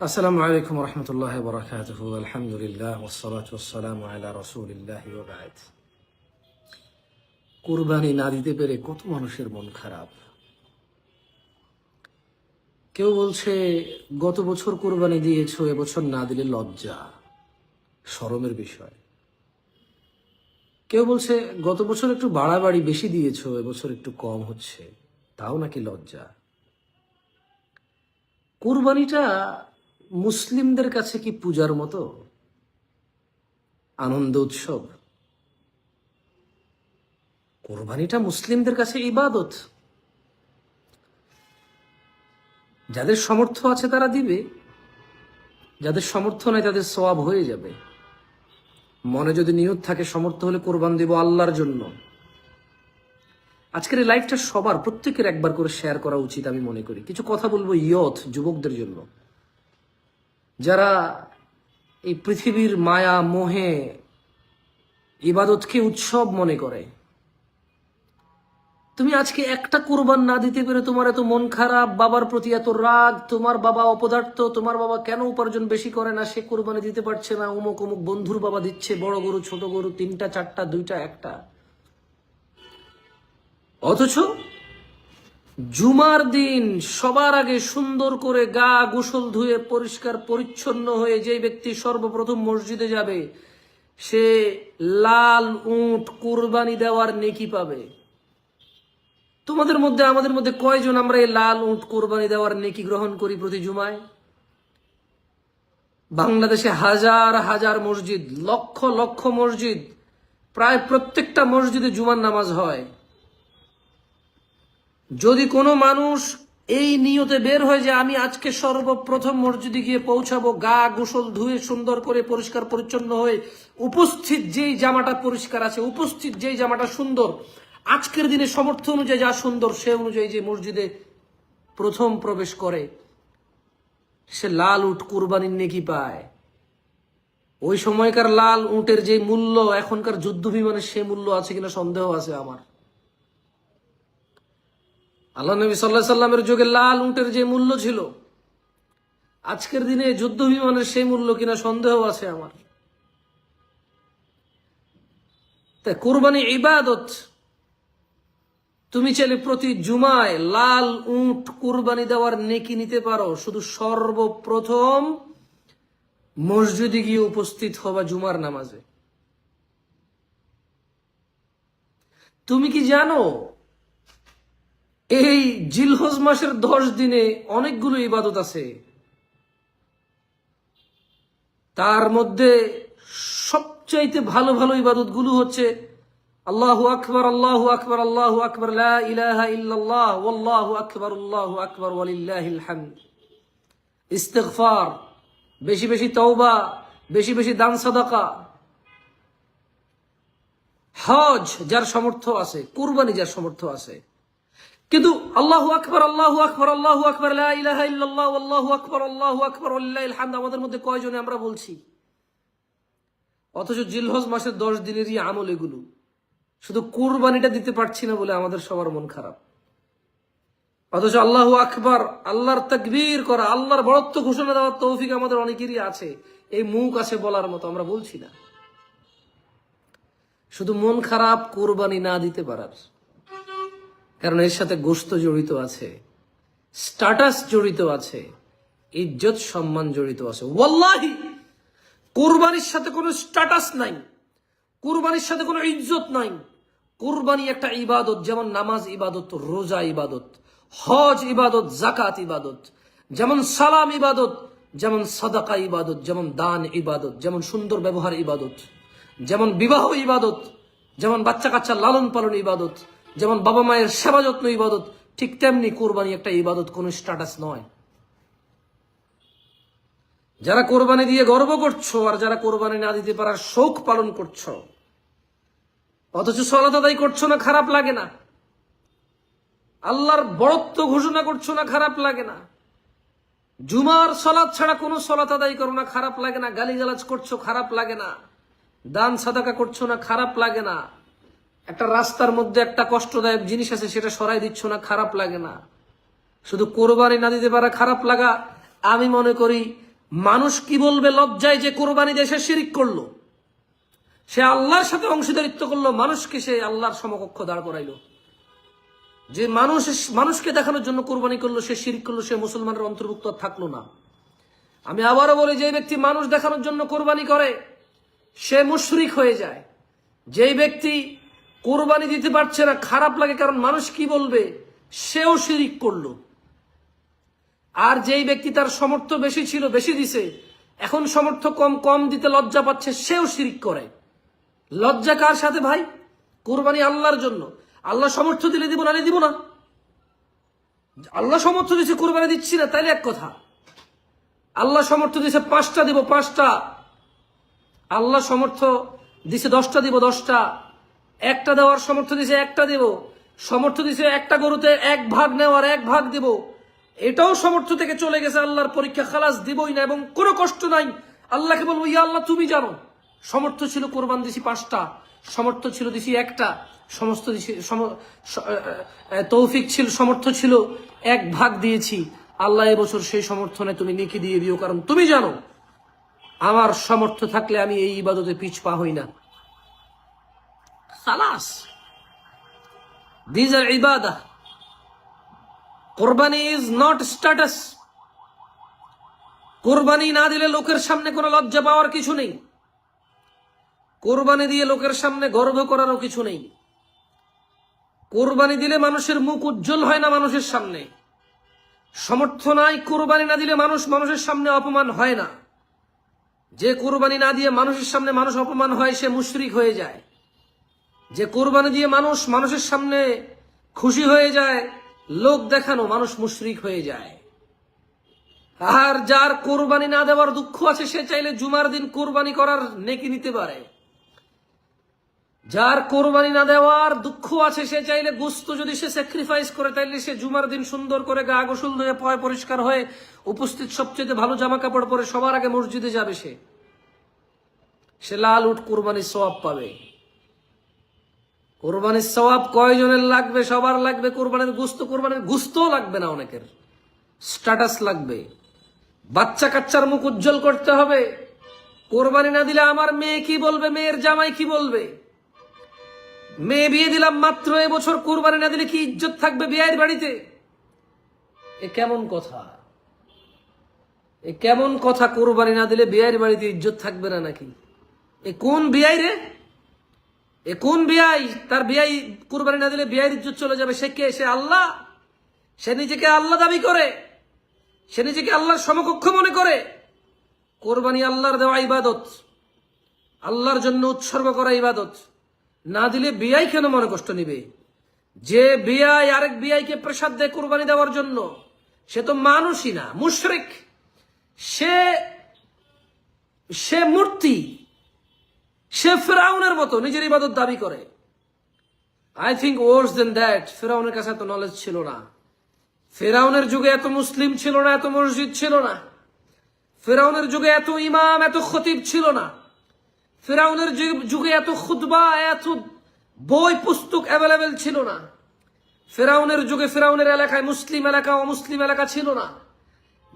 আসসালামু আলাইকুম রহমতুল্লাহ বরকাতুহ। আলহামদুলিল্লাহ ওসলাত ওসালাম আলা রসুলিল্লাহ ওবায়দ কুরবানি না দিতে পেরে কত মানুষের মন খারাপ। কেউ বলছে, গত বছর কুরবানি দিয়েছ, এবছর না দিলে লজ্জা। শরমের বিষয়। কেউ বলছে, গত বছর একটু বাড়াবাড়ি বেশি দিয়েছ, এবছর একটু কম হচ্ছে। তাও নাকি লজ্জা। কুরবানিটা মুসলিমদের কাছে কি পূজার মতো? আনন্দ উৎসব? কোরবানিটা মুসলিমদের কাছে ইবাদত। যাদের সমর্থ আছে তারা দিবে, যাদের সামর্থ্য নাই তাদের সওয়াব হয়ে যাবে। মনে যদি নিয়ত থাকে সমর্থ হলে কোরবান দিব আল্লাহর জন্য। আজকের এই লাইফটা সবার, প্রত্যেকের একবার করে শেয়ার করা উচিত আমি মনে করি। কিছু কথা বলব ইয়থ যুবকদের জন্য। যারা এই পৃথিবীর মায়া, মোহে, ইবাদতকে উৎসব মনে করে, তুমি আজকে একটা কোরবান না দিতে পেরে তোমার এত মন খারাপ, বাবার প্রতি এত রাগ, তোমার বাবা অপদার্থ, তোমার বাবা কেন উপার্জন বেশি করে না? সে কোরবানি দিতে পারছে না, অমুক অমুক বন্ধুর বাবা দিচ্ছে, বড় গরু, ছোট গরু, তিনটা, চারটা, দুইটা, একটা। অথচ জুমার দিন সবার আগে সুন্দর করে গা গোসল ধুয়ে পরিষ্কার পরিচ্ছন্ন হয়ে যে ব্যক্তি সর্বপ্রথম মসজিদে যাবে, সে লাল উট, কুরবানি দেওয়ার নেকি পাবে। তোমাদের মধ্যে, আমাদের মধ্যে কয়জন আমরা এই লাল উট, কোরবানি দেওয়ার নেকি গ্রহণ করি প্রতি জুমায়? বাংলাদেশে হাজার হাজার মসজিদ, লক্ষ লক্ষ মসজিদ, প্রায় প্রত্যেকটা মসজিদে জুমার নামাজ হয়। যদি কোনো মানুষ এই নিয়তে বের হয় যে আমি আজকে সর্বপ্রথম মসজিদে গিয়ে পৌঁছাবো, গা গোসল ধুয়ে সুন্দর করে পরিষ্কার পরিচ্ছন্ন হয়ে উপস্থিত যেই জামাটা পরিষ্কার আছে, উপস্থিত যেই জামাটা সুন্দর, আজকের দিনে সমর্থ অনুযায়ী যা সুন্দর সে অনুযায়ী যে মসজিদে প্রথম প্রবেশ করে, সে লাল উট কুরবানির নেকি পায়। ওই সময়কার লাল উটের যে মূল্য, এখনকার যুদ্ধ বিমানের সে মূল্য আছে কিনা সন্দেহ আছে আমার। আল্লাহ নবী সাল্লাহ সাল্লামের যুগে লাল উটের যে মূল্য ছিল, আজকের দিনে যুদ্ধ বিমানের সেই মূল্য কিনা সন্দেহ আছে আমার। তাই কোরবানি ইবাদত, তুমি চাইলে প্রতি জুমায় লাল উট কুরবানি দেওয়ার নেকি নিতে পারো, শুধু সর্বপ্রথম মসজিদে গিয়ে উপস্থিত হবা জুমার নামাজে। তুমি কি জানো এই জিলহজ মাসের দশ দিনে অনেকগুলো ইবাদত আছে। তার মধ্যে সবচাইতে ভালো ভালো ইবাদতগুলো হচ্ছে, আল্লাহু আকবর আল্লাহু আকবর আল্লাহু আকবর আকবর আকবর, ওয়ালিল্লাহিল বেশি বেশি তওবা, বেশি বেশি দান সাদাকা। হজ যার সামর্থ্য আছে, কুরবানি যার সামর্থ্য আছে। কিন্তু আল্লাহু আকবর আল্লাহু আকবর আল্লাহু আকবর আল্লাহু আকবর আল্লাহু আকবর, ওয়ালিল্লাহিল হামদ, আমাদের মধ্যে কয়জনে আমরা বলছি? অথচ জিলহজ মাসের দশ দিনেরই আমল এগুলো। শুধু কুরবানিটা দিতে পারছি না বলে আমাদের সবার মন খারাপ। অথচ আল্লাহ আকবর, আল্লাহর তকবীর করা, আল্লাহর বড়ত্ব ঘোষণা দেওয়ার তৌফিক আমাদের অনেকেরই আছে। এই মুখ আছে বলার মতো, আমরা বলছি না। শুধু মন খারাপ, কোরবানি না দিতে পারার। কারণ এর সাথে গোস্ত জড়িত আছে স্ট্যাটাস জড়িত আছে, ইজ্জত সম্মান জড়িত আছে। ওয়াল্লাহি! কোরবানির সাথে কোনো স্ট্যাটাস নাই, কুরবানির সাথে কোনো ইজ্জত নাই। কুরবানি একটা ইবাদত, যেমন নামাজ ইবাদত, রোজা ইবাদত, হজ ইবাদত জাকাত ইবাদত, যেমন সালাম ইবাদত, যেমন সাদাকা ইবাদত, যেমন দান ইবাদত, যেমন সুন্দর ব্যবহার ইবাদত, যেমন বিবাহ ইবাদত, যেমন বাচ্চা কাচ্চা লালন পালন ইবাদত যেমন বাবা মায়ের সেবা যত্ন, ইবাদত, ঠিক তেমনি কোরবানি একটা ইবাদত কোনো স্ট্যাটাস নয়। যারা কোরবানি দিয়ে গর্ব করছ আর যারা কোরবানি না দিতে পারার শোক পালন করছ, অথচ সলাত করছ না, খারাপ লাগে না। আল্লাহর বড়ত্ব ঘোষণা করছ না, খারাপ লাগে না। জুমার সলাদ ছাড়া কোনো সলাত আদায় করো না, খারাপ লাগে না। গালিগালাজ করছ, খারাপ লাগে না। দান সাদাকা করছ না, খারাপ লাগে না। একটা রাস্তার মধ্যে একটা কষ্টদায়ক জিনিস আছে, সেটা সরাই দিচ্ছ না, খারাপ লাগে না। শুধু কোরবানি না দিতে পারা খারাপ লাগা। আমি মনে করি, মানুষ কি বলবে লজ্জায় যে কোরবানি দেশে শিরিক করল? সে আল্লাহর সাথে অংশীদারিত্ব করল, মানুষকে সে আল্লাহর সমকক্ষ দাঁড় করাইলো। যে মানুষ মানুষকে দেখানোর জন্য কোরবানি করল, সে শিরিক করল, সে মুসলমানের অন্তর্ভুক্ত থাকল না। আমি আবারও বলি যে ব্যক্তি মানুষ দেখানোর জন্য কোরবানি করে, সে মুশরিক হয়ে যায়। যেই ব্যক্তি কোরবানি দিতে পারছে না, খারাপ লাগে, কারণ মানুষ কি বলবে? সেও শিরিক করল। আর যেই ব্যক্তি তার সমর্থ বেশি ছিল, বেশি দিছে, এখন সমর্থ কম কম দিতে লজ্জা পাচ্ছে, সেও শিরিক করে। লজ্জা কার সাথে ভাই? কোরবানি আল্লাহর জন্য। আল্লাহ সমর্থ দিলে দিব না দিব না। আল্লাহ সমর্থ দিচ্ছে কোরবানি দিচ্ছি না, তাইলে এক কথা। আল্লাহ সমর্থ দিছে, পাঁচটা দিব, পাঁচটা। আল্লাহ সমর্থ দিছে, দশটা দিব, দশটা। একটা দেওয়ার সমর্থ দিছে একটা দিব। সমর্থ দিছে একটা গরুতে এক ভাগ নেওয়ার এক ভাগ দিব। এটাও সমর্থ থেকে চলে গেছে আল্লাহর পরীক্ষা। খালাস দিবই না এবং কোনো কষ্ট নাই। আল্লাহকে বলব, ইয়া আল্লাহ, তুমি জানো, সমর্থ ছিল কোরবান দিছি পাঁচটা, সমর্থ ছিল দিছি একটা, সমস্ত তৌফিক ছিল, সমর্থ ছিল এক ভাগ দিয়েছি। আল্লাহ এবছর সেই সমর্থনে তুমি নেকি দিয়ে দিও, কারণ তুমি জানো, আমার সমর্থ থাকলে আমি এই ইবাদতে পিছ পা হই না। খালাস। দিজ আর ইবাদা কোরবানি ইজ নট স্ট্যাটাস কোরবানি না দিলে লোকের সামনে কোনো লজ্জা পাওয়ার কিছু নেই। কোরবানি দিয়ে লোকের সামনে গর্ব করারও কিছু নেই। কোরবানি দিলে মানুষের মুখ উজ্জ্বল হয় না মানুষের সামনে। সমর্থ নাই কোরবানি না দিলে মানুষ মানুষের সামনে অপমান হয় না। যে কোরবানি না দিয়ে মানুষের সামনে মানুষ অপমান হয়, সে মুশরিক হয়ে যায়। যে কোরবানি দিয়ে মানুষ মানুষের সামনে খুশি হয়ে যায়, লোক দেখানো মানুষ মুশরিক হয়ে যায়। আর যার কোরবানি না দেওয়ার দুঃখ আছে, সে চাইলে জুমার দিন কোরবানি করার নেকি নিতে পারে। যার কোরবানি না দেওয়ার দুঃখ আছে, সে চাইলে গোস্ত যদি সে স্যাক্রিফাইস করে, তাইলে সে জুমার দিন সুন্দর করে গা গোসল ধুয়ে পয় পরিষ্কার হয়ে উপস্থিত সবচেয়ে ভালো জামা কাপড় পরে সবার আগে মসজিদে যাবে সে। সে লাল উঠ কোরবানির সওয়াব পাবে। কোরবানির সওয়াব কয়জনের লাগবে? সবার লাগবে। কোরবানির গুস্ত, কোরবানির গুস্তও লাগবে না অনেকের। স্ট্যাটাস লাগবে। বাচ্চা কাচ্চার মুখ উজ্জ্বল করতে হবে। কোরবানি না দিলে আমার মেয়ে কি বলবে? মেয়ের জামাই কি বলবে? মেয়ে বিয়ে দিলাম মাত্র এবছর কোরবানি না দিলে কি ইজ্জত থাকবে বিয়ের বাড়িতে? এ কেমন কথা? এ কেমন কথা? কোরবানি না দিলে বিয়ের বাড়িতে ইজ্জত থাকবে না নাকি? এ কোন বিয়াই রে? এ কোন বিয়াই? তার বিয়াই কুরবানি না দিলে বিয়াইর ইজ্জত চলে যাবে। সে কে? সে আল্লাহ। সে নিজেকে আল্লাহ দাবি করে। সে নিজেকে আল্লাহর সমকক্ষ মনে করে। কোরবানি আল্লাহর দেওয়া ইবাদত। আল্লাহর জন্য উৎসর্গ করা ইবাদত। না দিলে বিয়াই কেন মনে কষ্ট নিবে? যে বিয়াই আরেক বিয়াইকে প্রসাদ দেয় কোরবানি দেওয়ার জন্য, সে তো মানুষই না, মুশরিক। সে সে মূর্তি সে ফেরাউনের মতো নিজের ইবাদত দাবি করে। I think worse than that ফেরাউনের কাছে এত নলেজ ছিল না। ফেরাউনের যুগে এত মুসলিম ছিল না, এত মসজিদ ছিল না। ফেরাউনের যুগে এত ইমাম, এত খতিব ছিল না। ফেরাউনের যুগে এত খুতবা, এত বই পুস্তক অ্যাভেলেবেল ছিল না। ফেরাউনের যুগে ফেরাউনের এলাকায় মুসলিম এলাকা, অমুসলিম এলাকা ছিল না।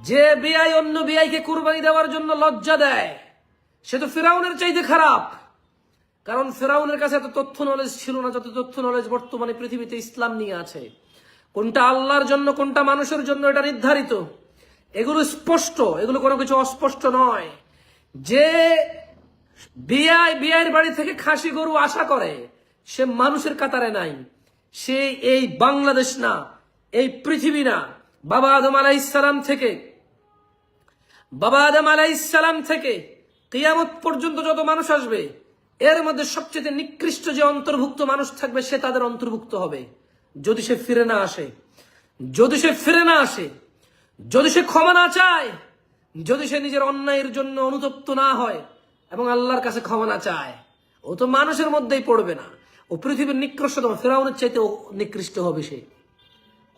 যে বিআই অন্য বিআইকে কুরবানি দেওয়ার জন্য লজ্জা দেয়, সে তো ফেরাউনের চাইতে খারাপ। কারণ ফেরাউনের কাছে এত তথ্য নলেজ ছিল না, যত তথ্য নলেজ বর্তমানে পৃথিবীতে ইসলাম নিয়ে আছে। কোনটা আল্লাহর জন্য, কোনটা মানুষের জন্য এটা নির্ধারিত। এগুলো স্পষ্ট, এগুলো কোনো কিছু অস্পষ্ট নয়। যে বিআই, বিআইয়ের বাড়ি থেকে খাসি গরু আশা করে, সে মানুষের কাতারে নাই। সে এই বাংলাদেশ না, এই পৃথিবী না। বাবা আদম আলাইসালাম থেকে, বাবা আদম আলাইসালাম থেকে কিয়ামত পর্যন্ত যত মানুষ আসবে এর মধ্যে সবচেয়ে নিকৃষ্ট যে অন্তর্ভুক্ত মানুষ থাকবে, সে তাদের অন্তর্ভুক্ত হবে। যদি সে ফিরে না আসে, যদি সে ফিরে না আসে, যদি সে ক্ষমা না চায়, যদি সে নিজের অন্যায়ের জন্য অনুতপ্ত না হয় এবং আল্লাহর কাছে ক্ষমা না চায়, ও তো মানুষের মধ্যেই পড়বে না। ও পৃথিবীর নিকৃষ্টতম, ফেরাউনের চাইতে নিকৃষ্ট হবে সে।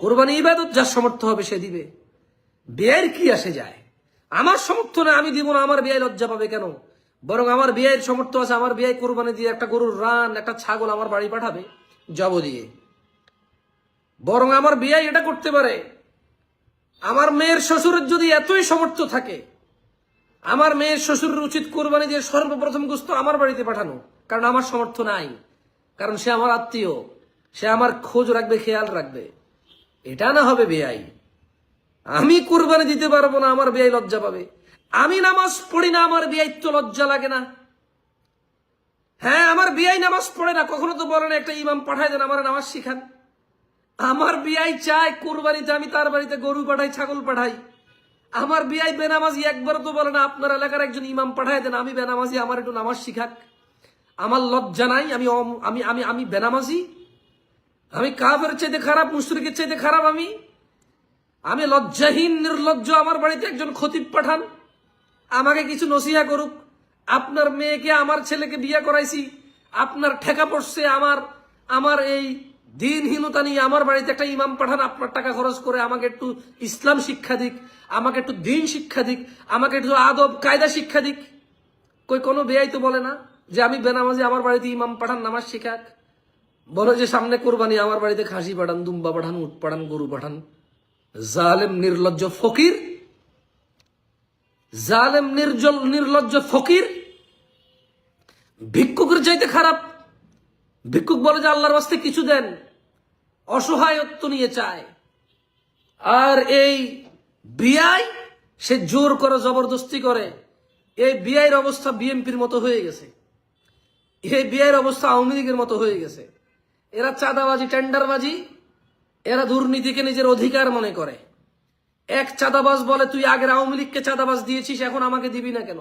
কোরবানি ইবাদত যার সমর্থ হবে, সে দিবে। বিয়ের কি আসে যায়? আমার সমর্থনে আমি দিব না, আমার বিয়ে লজ্জা পাবে কেন? বরং আমার বিয়ের সমর্থ আছে, আমার বিয়ে কোরবানি দিয়ে একটা গরুর রান, একটা ছাগল আমার বাড়ি পাঠাবে, জব দিয়ে। বরং আমার বিয়ে এটা করতে পারে। আমার মেয়ের শ্বশুরের যদি এতই সমর্থ থাকে, আমার মেয়ের শ্বশুরের উচিত কোরবানি দিয়ে সর্বপ্রথম গোস্ত আমার বাড়িতে পাঠানো, কারণ আমার সমর্থ নাই, কারণ সে আমার আত্মীয়, সে আমার খোঁজ রাখবে, খেয়াল রাখবে। এটা না হবে বেআই আমি কোরবানি দিতে পারব না, আমার বেআই লজ্জা পাবে। আমি নামাজ পড়ি না, আমার তো লজ্জা লাগে না। হ্যাঁ আমার বিয়াই নামাজ পড়ে না, কখনো তো বলে না, একটা ইমাম পাঠায় দেন, আমার নামাজ শিখান। আমার বিয়াই চায় কোরবানিতে, আমি তার বাড়িতে গরু পাঠাই, ছাগল পাঠাই। আমার বিয়াই বেনামাজি একবার তো বলে না, আপনার এলাকার একজন ইমাম পাঠায় দেন, আমি বেনামাজি, আমার একটু নামাজ শিখাক। আমার লজ্জা নাই, আমি আমি আমি আমি বেনামাজি। আমি কাবের চাইতে খারাপ, মুশরিকের চাইতে খারাপ আমি। আমি লজ্জাহীন, নির্লজ্জ, আমার বাড়িতে একজন খতিব পাঠান। আমাকে কিছু নসিহা করুক। আপনার মেয়েকে, আমার ছেলেকে বিয়ে করাইছি। আপনার ঠেকা পড়ছে আমার আমার এই দিনহীনতা নিয়ে আমার বাড়িতে একটা ইমাম পাঠান, আপনার টাকা খরচ করে আমাকে একটু ইসলাম শিক্ষা দিক, আমাকে একটু দিন শিক্ষা দিক, আমাকে একটু আদব, কায়দা শিক্ষা দিক। কই, কোনো বেয়াই তো বলে না যে আমি বেনামাজি আমার বাড়িতে ইমাম পাঠান নামাজ শিখাক। বলে যে সামনে কোরবানি, আমার বাড়িতে খাসি পাঠান, দুম্বা পাঠান, উট পাঠান, গরু পাঠান। জালেম, নির্লজ্জ, ফকির জালেম নির্জল নির্লজ্জ ফকির, ভিক্ষুকের চাইতে খারাপ। ভিক্ষুক বলে যে আল্লাহর বাস্তে কিছু দেন অসহায়ত্ব নিয়ে চায়। আর এই বিআই, সে জোর করে জবরদস্তি করে। এই বিআইয়ের অবস্থা বিএনপির মতো হয়ে গেছে। এই বিআইয়ের অবস্থা আওয়ামী লীগের মতো হয়ে গেছে। এরা চাঁদাবাজি, টেন্ডারবাজি, এরা দুর্নীতিকে নিজের অধিকার মনে করে। এক চাঁদাবাজ বলে, তুই আগের আওয়ামী লীগকে চাঁদাবাজ দিয়েছিস, এখন আমাকে দিবি না কেন?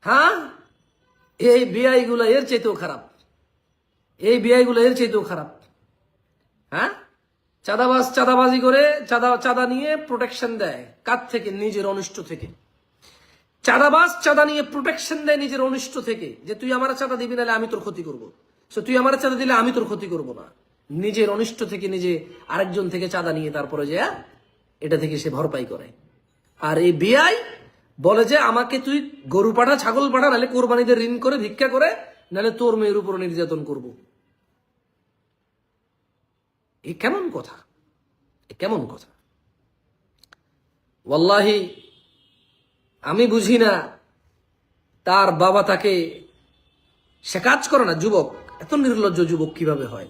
হ্যাঁ? এই বিআই গুলো এর চাইতেও খারাপ। এই বিআই গুলো এর চাইতেও খারাপ। হ্যাঁ? চাঁদাবাজ চাঁদাবাজি করে, চাঁদা চাঁদা নিয়ে প্রোটেকশন দেয়। কার থেকে? নিজের অনিষ্ট থেকে। চাঁদাবাজ চাঁদা নিয়ে প্রোটেকশন দেয় নিজের অনিষ্ট থেকে। যে তুই আমার চাঁদা দিবি, নাহলে আমি তোর ক্ষতি করব। সো তুই আমার চাঁদা দিলে আমি তোর ক্ষতি করব না। নিজের অনিষ্ট থেকে নিজে আরেকজন থেকে চাঁদা নিয়ে তারপরে যে এটা থেকে সে ভরপাই করে। আর এই বিআই বলে যে, আমাকে তুই গরু পাঠা, ছাগল পাঠা, নাহলে কোরবানিদের ঋণ করে, ভিক্ষা করে, নাহলে তোর মেয়ের উপর নির্যাতন করব। এ কেমন কথা? এ কেমন কথা? ওয়াল্লাহি, আমি বুঝি না, তার বাবা তাকে সে কাজ করে না, যুবক। এত নির্লজ্জ যুবক কীভাবে হয়?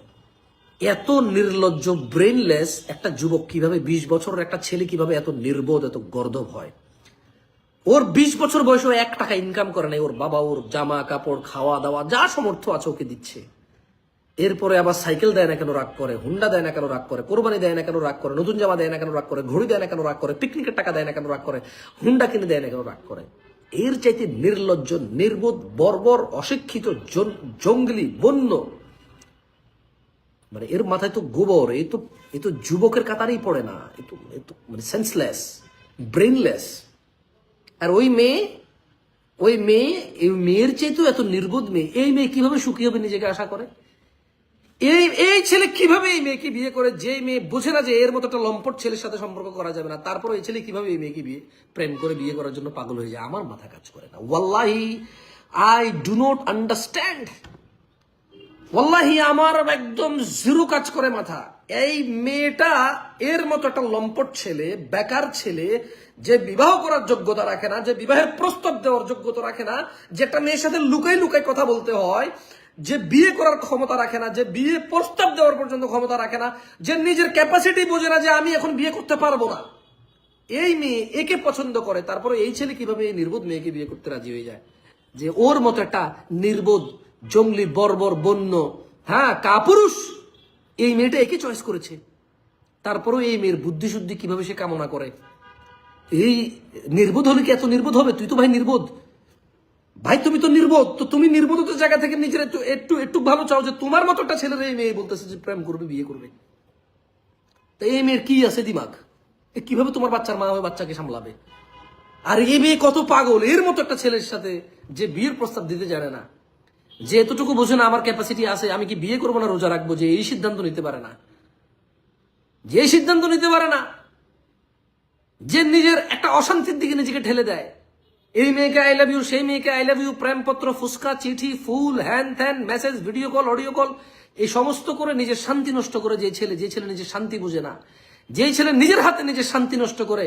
এত নির্লজ্জ ব্রেনলেস একটা যুবক কীভাবে বিশ বছরের একটা ছেলে কীভাবে এত নির্বোধ, এত গর্দভ হয়? ওর বিশ বছর বয়সে এক টাকা ইনকাম করে নাই, ওর বাবা, ওর জামা, কাপড়, খাওয়া দাওয়া, যা সমর্থ আছে ওকে দিচ্ছে। এরপরে আবার সাইকেল দেয় না কেন, রাগ করে, হুন্ডা দেয় না কেন, রাগ করে, কোরবানি দেয় না কেন, রাগ করে, নতুন জামা দেয় না কেন, রাগ করে, ঘড়ি দেয় না কেন, রাগ করে পিকনিকের টাকা দেয় না কেন, রাগ করে, হুন্ডা কিনে দেয় না কেন, রাগ করে। এর চাইতে নির্লজ্জ, নির্বোধ, বর্বর, অশিক্ষিত জঙ্গলি, বন্য মানে এর মাথায় তো গোবর এই তো, এ তো যুবকের কাতারেই পড়ে না, এ তো এ তো মানে সেন্সলেস ব্রেনলেস আর ওই মেয়ে ওই মেয়ে, এই মেয়ের চেয়ে তো এত নির্বোধ মেয়ে, এই মেয়ে কীভাবে সুখী হবে নিজেকে আশা করে? এই এই ছেলে কীভাবে এই মেয়েকে বিয়ে করে? যে মেয়ে বোঝে না যে এর মতো একটা লম্পট ছেলের সাথে সম্পর্ক করা যাবে না তারপর এই ছেলে কীভাবে এই মেয়েকে বিয়ে, প্রেম করে বিয়ে করার জন্য পাগল হয়ে যায়? আমার মাথা কাজ করে না। ওয়াল্লাহি আই ডু নট আন্ডারস্ট্যান্ড ওয়াল্লাহি, আমার একদম জিরো কাজ করে মাথা। এই মেয়েটা এর মতো একটা লম্পট ছেলে, বেকার ছেলে, যে বিবাহ করার যোগ্যতা রাখে না, যে বিবাহের প্রস্তাব দেওয়ার যোগ্যতা রাখে না যেটা মেয়ের সাথে লুকাই লুকাই কথা বলতে হয়, যে বিয়ে করার ক্ষমতা রাখে না, যে বিয়ে প্রস্তাব দেওয়ার পর্যন্ত ক্ষমতা রাখে না, যে নিজের ক্যাপাসিটি বোঝে না যে আমি এখন বিয়ে করতে পারব না। এই মেয়ে একে পছন্দ করে, তারপরে এই ছেলে কীভাবে এই নির্বোধ মেয়েকে বিয়ে করতে রাজি হয়ে যায়? যে ওর মতো একটা নির্বোধ জঙ্গলি বর্বর বন্য। হ্যাঁ কাপুরুষ! এই মেয়েটা একে চয়েস করেছে। তারপরেও এই মেয়ের বুদ্ধি শুদ্ধি কীভাবে সে কামনা করে? এই নির্বোধ হলে কি এত নির্বোধ হবে? তুই তো ভাই নির্বোধ। ভাই, তুমি তো নির্বোধ। তো তুমি নির্বোধতার জায়গা থেকে নিজের একটু একটু একটু ভালো চাও যে তোমার মতো একটা ছেলের এই মেয়ে বলতেছে যে প্রেম করবে, বিয়ে করবে। তো এই মেয়ের কি আছে দিমাগ? এ কীভাবে তোমার বাচ্চার মা হয়ে বাচ্চাকে সামলাবে? আর এই মেয়ে কত পাগল। এর মতো একটা ছেলের সাথে যে বিয়ের প্রস্তাব দিতে জানে না। যে এতটুকু বোঝে না আমার ক্যাপাসিটি আছে, আমি কি বিয়ে করব না রোজা রাখব? যে এই সিদ্ধান্ত নিতে পারে না। যে সিদ্ধান্ত নিতে পারে না, যে নিজের একটা অশান্তির দিকে নিজেকে ঠেলে দেয়। এই মেয়েকে আই লাভ ইউ সেই মেয়েকে আই লাভ ইউ প্রেমপত্র, ফুসকা, চিঠি, ফুল, হ্যান ত্যান message video call audio call এই সমস্ত করে নিজের শান্তি নষ্ট করে যে ছেলে যে ছেলে নিজের শান্তি বুঝে না। যেই ছেলে নিজের হাতে নিজের শান্তি নষ্ট করে,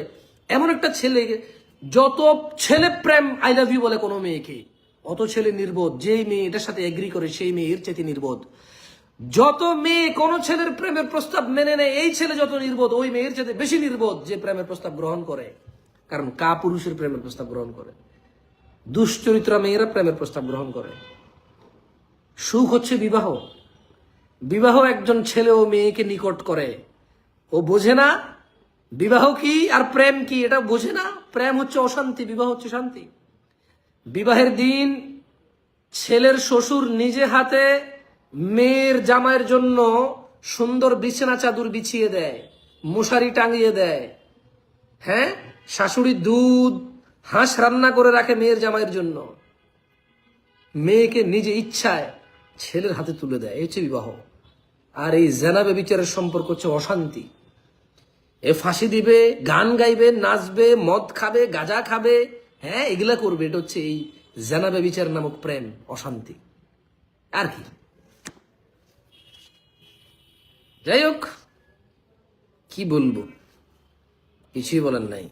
এমন একটা ছেলে, যত ছেলে প্রেম আই লাভ ইউ বলে কোনো মেয়েকে অত ছেলে নির্বোধ, যেই মেয়ে এটার সাথে এগ্রি করে, সেই মেয়ে এর চেয়ে নির্বোধ। যত মেয়ে কোন ছেলের প্রেমের প্রস্তাব মেনে নেয়, এই ছেলে যত নির্বোধ, ওই মেয়ের চেয়ে বেশি নির্বোধ যে প্রেমের প্রস্তাব গ্রহণ করে। কারণ কা পুরুষের প্রেমের প্রস্তাব গ্রহণ করে। দুশ্চরিত্রা মেয়েরা প্রেমের প্রস্তাব গ্রহণ করে। সুখ হচ্ছে বিবাহ। বিবাহ একজন ছেলে ও মেয়েকে নিকট করে। ও বোঝে না, বিবাহ কি আর প্রেম কি, এটা বোঝে না। প্রেম হচ্ছে অশান্তি, বিবাহ হচ্ছে শান্তি। বিবাহের দিন ছেলের শ্বশুর নিজে হাতে মেয়ের জামাইয়ের জন্য সুন্দর বিছানা চাদর বিছিয়ে দেয়, মশারি টাঙিয়ে দেয়। হ্যাঁ? শাশুড়ি দুধ, হাঁস রান্না করে রাখে মেয়ের জামাইয়ের জন্য। মেয়েকে নিজে ইচ্ছায় ছেলের হাতে তুলে দেয়। এই হচ্ছে বিবাহ। আর এই জেনাবে বিচারের সম্পর্ক হচ্ছে অশান্তি। এ ফাঁসি দিবে, গান গাইবে, নাচবে, মদ খাবে, গাঁজা খাবে হ্যাঁ এগুলা করবে। এটা হচ্ছে এই জেনাবে বিচার নামক প্রেম, অশান্তি। আর কি? যাই হোক, কি বলব? কিছুই বলার নাই।